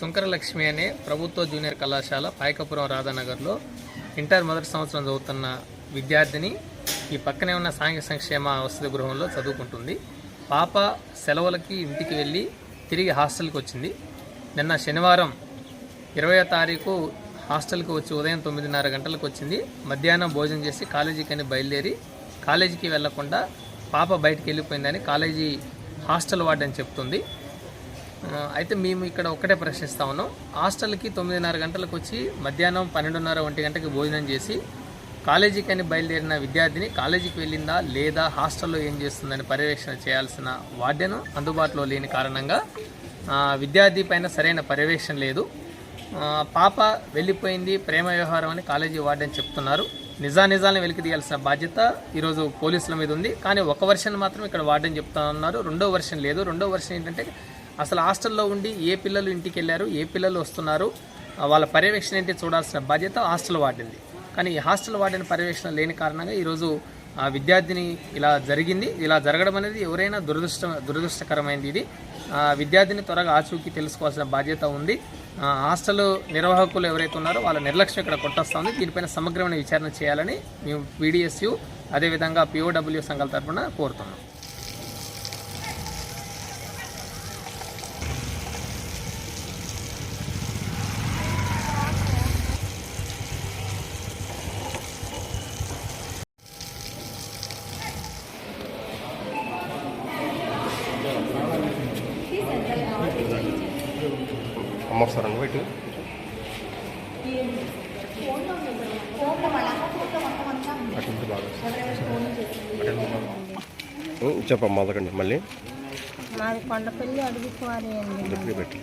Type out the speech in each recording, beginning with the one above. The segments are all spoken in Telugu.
శంకరలక్ష్మి అనే ప్రభుత్వ జూనియర్ కళాశాల పాయకపురం రాధానగర్లో ఇంటర్ మొదటి సంవత్సరం చదువుతున్న విద్యార్థిని ఈ పక్కనే ఉన్న సాంఘిక సంక్షేమ వసతి గృహంలో చదువుకుంటుంది. పాప సెలవులకి ఇంటికి వెళ్ళి తిరిగి హాస్టల్కి వచ్చింది. నిన్న శనివారం ఇరవయో తారీఖు హాస్టల్కి వచ్చి ఉదయం తొమ్మిదిన్నర గంటలకు వచ్చింది. మధ్యాహ్నం భోజనం చేసి కాలేజీకి అని బయలుదేరి కాలేజీకి వెళ్ళకుండా పాప బయటికి వెళ్ళిపోయిందని కాలేజీ హాస్టల్ వార్డెన్ చెప్తుంది. అయితే మేము ఇక్కడ ఒక్కటే ప్రశ్నిస్తా ఉన్నాం. హాస్టల్కి తొమ్మిదిన్నర గంటలకు వచ్చి మధ్యాహ్నం పన్నెండున్నర ఒంటి గంటకి భోజనం చేసి కాలేజీకి అని బయలుదేరిన విద్యార్థిని కాలేజీకి వెళ్ళిందా లేదా హాస్టల్లో ఏం చేస్తుందని పర్యవేక్షణ చేయాల్సిన వార్డెను అందుబాటులో లేని కారణంగా విద్యార్థి పైన సరైన పర్యవేక్షణ లేదు. పాప వెళ్ళిపోయింది ప్రేమ వ్యవహారం అని కాలేజీ వార్డెన్ చెప్తున్నారు. నిజానిజాలను వెలికి తీయాల్సిన బాధ్యత ఈరోజు పోలీసుల మీద ఉంది. కానీ ఒక వర్షన్ మాత్రం ఇక్కడ వార్డెన్ చెప్తా ఉన్నారు. రెండో వర్షన్ లేదు. రెండో వర్షన్ ఏంటంటే అసలు హాస్టల్లో ఉండి ఏ పిల్లలు ఇంటికి వెళ్ళారు ఏ పిల్లలు వస్తున్నారు వాళ్ళ పర్యవేక్షణ ఏంటి చూడాల్సిన బాధ్యత హాస్టల్ వార్డెన్ది కానీ ఈ హాస్టల్ వార్డెన్ పర్యవేక్షణ లేని కారణంగా ఈరోజు ఆ విద్యార్థిని ఇలా జరిగింది. ఇలా జరగడం అనేది ఎవరైనా దురదృష్ట దురదృష్టకరమైనది ఇది. ఆ, విద్యార్థిని త్వరగా ఆచూకీ తెలుసుకోవాల్సిన బాధ్యత ఉంది. హాస్టల్ నిర్వాహకులు ఎవరైతే ఉన్నారో వాళ్ళ నిర్లక్ష్యం ఇక్కడ కొట్టొస్తుంది. దీనిపైన సమగ్రమైన విచారణ చేయాలని మేము పీడిఎస్యు అదేవిధంగా పిఓడబ్ల్యూ సంఘాల తరఫున కోరుతున్నాం. అమ్మ బయట ఉంటే బాగా ఉం, చెప్పమ్మా మొదకండి మళ్ళీ. మాది కొండపల్లి అడుగు కోరి అండి. దగ్గర పెట్టి.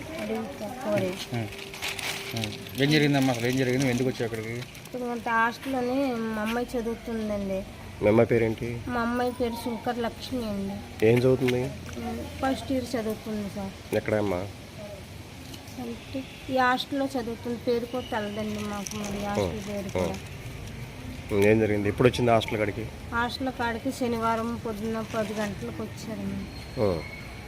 ఏం జరిగిందమ్మా అసలు? ఏం జరిగింది? ఎందుకు వచ్చావు అక్కడికి? మన హాస్టల్లోని మా అమ్మాయి చదువుతుందండి. మీ అమ్మాయి పేరేంటి? మా అమ్మాయి పేరు శంకర్ లక్ష్మి అండి. ఏం చదువుతుంది? ఫస్ట్ ఇయర్ చదువుతుంది సార్. ఎక్కడమ్మా? అంటే ఈ హాస్టల్లో చదువుతుంది. పేరు కూడా తెలదండి మాకు మరి హాస్టల్ పేరు కూడా. ఏం జరిగింది? ఎప్పుడు వచ్చింది హాస్టల్ కాడికి? హాస్టల్ కాడికి శనివారం పొద్దున్న పది గంటలకు వచ్చారండి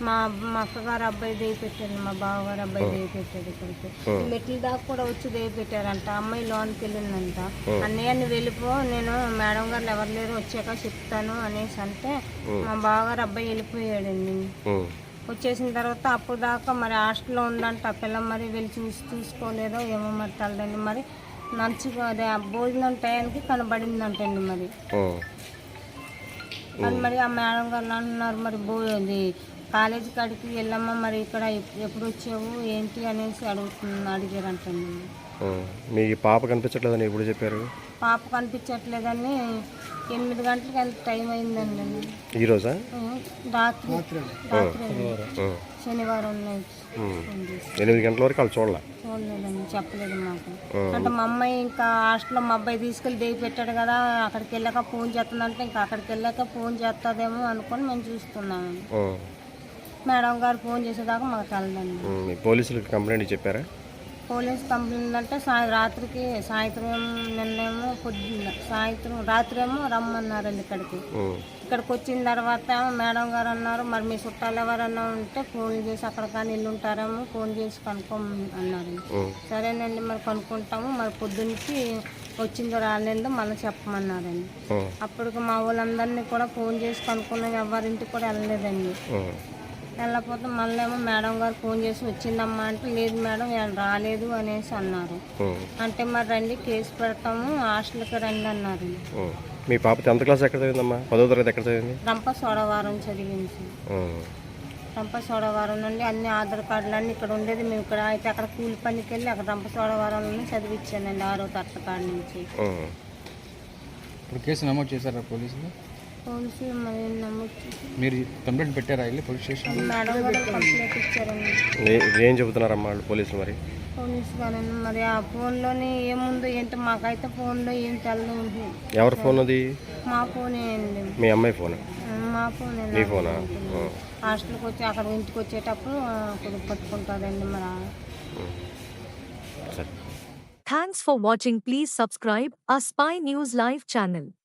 మా మా అక్కగారు అబ్బాయి దేవి పెట్టారు మా బావగారు అబ్బాయి దేవి పెట్టాడు ఇక్కడికి. మెట్ల దాకా కూడా వచ్చి దేవి పెట్టారంట. అమ్మాయి లోన్కి వెళ్ళిందంట. అన్నయ్య నువ్వు వెళ్ళిపో నేను మేడం గారు ఎవరు లేరు వచ్చాక చెప్తాను అనేసి అంటే మా బావగారు అబ్బాయి వెళ్ళిపోయాడండి. వచ్చేసిన తర్వాత అప్పుడు దాకా మరి హాస్టల్లో ఉందంట. ఆ పిల్ల మరి వెళ్ళి చూసి చూసుకోలేదో ఏమో మరి తల్లండి మరి మంచిగా అదే భోజనం టయానికి కనబడిందంటండి మరి. అది మరి ఆ మేడం గారు అంటున్నారు మరి అది కాలేజీ కాడికి వెళ్ళమ్మా మరి ఇక్కడ ఎప్- ఎప్పుడు వచ్చావు ఏంటి అనేసి అడుగుతున్నా అడిగారంటండి. ఉం. మీ పాప కనిపించట్లేదని ఎప్పుడు చెప్పారు? పాప కనిపించట్లేదని ఎనిమిది గంటలకు ఎంత టైం అయిందండి? ఈరోజా రాత్రి. శనివారం ఎనిమిది గంటల వరకు వాళ్ళు చూడాల? చూడలేదండి చెప్పలేదు మాకు. అంటే మా అమ్మాయి ఇంకా హాస్టల్లో మా అబ్బాయి తీసుకెళ్ళి దేవి పెట్టాడు కదా అక్కడికి వెళ్ళాక ఫోన్ చేస్తుందంటే ఇంకా అక్కడికి వెళ్ళాక ఫోన్ చేస్తుందేమో అనుకొని మేము చూస్తున్నాము మేడం గారు ఫోన్ చేసేదాకా మాకు. మీ పోలీసులకు కంప్లైంట్ చెప్పారా? పోలీస్ కంప్లైంట్ అంటే సాయ రాత్రికి సాయంత్రం నిన్నేమో పొద్దున్న సాయంత్రం రాత్రి ఏమో రమ్మన్నారండి ఇక్కడికి. ఇక్కడికి వచ్చిన తర్వాత మేడం గారు అన్నారు మరి మీ చుట్టాలు ఎవరన్నా ఉంటే ఫోన్ చేసి అక్కడ కానీ ఇల్లు ఉంటారేమో ఫోన్ చేసి కనుక్కోమని అన్నారు. సరేనండి మరి కనుక్కుంటాము. మరి పొద్దున్నకి వచ్చిందో రాలేదో మళ్ళీ చెప్పమన్నారండి. అప్పటికి మా వాళ్ళందరినీ కూడా ఫోన్ చేసి కనుక్కున్నాం ఎవరింటికి కూడా వెళ్ళలేదండి. వెళ్ళకపోతే మళ్ళీ ఏమో మేడం గారు ఫోన్ చేసి వచ్చిందమ్మా అంటే లేదు మేడం ఏం రాలేదు అనేసి అన్నారు. అంటే మరి రండి కేసు పెడతాము హాస్టల్కి రండి అన్నారు. మీ పాప టెన్త్ క్లాస్ ఎక్కడ చదివిందమ్మా? పదో తరగతి ఎక్కడ చదివింది? రంప సోడవారం చదివించి ఉం, రంప సోడవారం నుండి అన్ని ఆధార్ కార్డులు అన్నీ ఇక్కడ ఉండేది. మేము ఇక్కడ అయితే అక్కడ కూలి పనికి వెళ్ళి అక్కడ రంప సోడవారంలోనే చదివించానండి ఆరో తరగతి కాడ నుంచి. ఇప్పుడు కేసు నమోదు చేశారా పోలీసులు? పోలీసు మరి కంప్లైంట్ పెట్టారా వెళ్ళి పోలీస్ స్టేషన్? మేడం గారు కంప్లైంట్ ఇచ్చారండి. ఏ- చెబుతున్నారమ్మా వాళ్ళు పోలీసులు మరి? పోలీసు మరి ఆ ఫోన్లోని ఏముందో ఏంటో మాకైతే ఫోన్లో ఏం తెల్లదు ఎవరి ఫోన్ అది మా ఫోనే అండి. మీ అమ్మాయి ఫోన్? మా ఫోనే మీ ఫోనా? హాస్టల్కి వచ్చి అక్కడ ఇంటికి వచ్చేటప్పుడు కొద్దిగా పట్టుకుంటుందండి మరి Thanks for watching. Please subscribe our Spy News Live channel.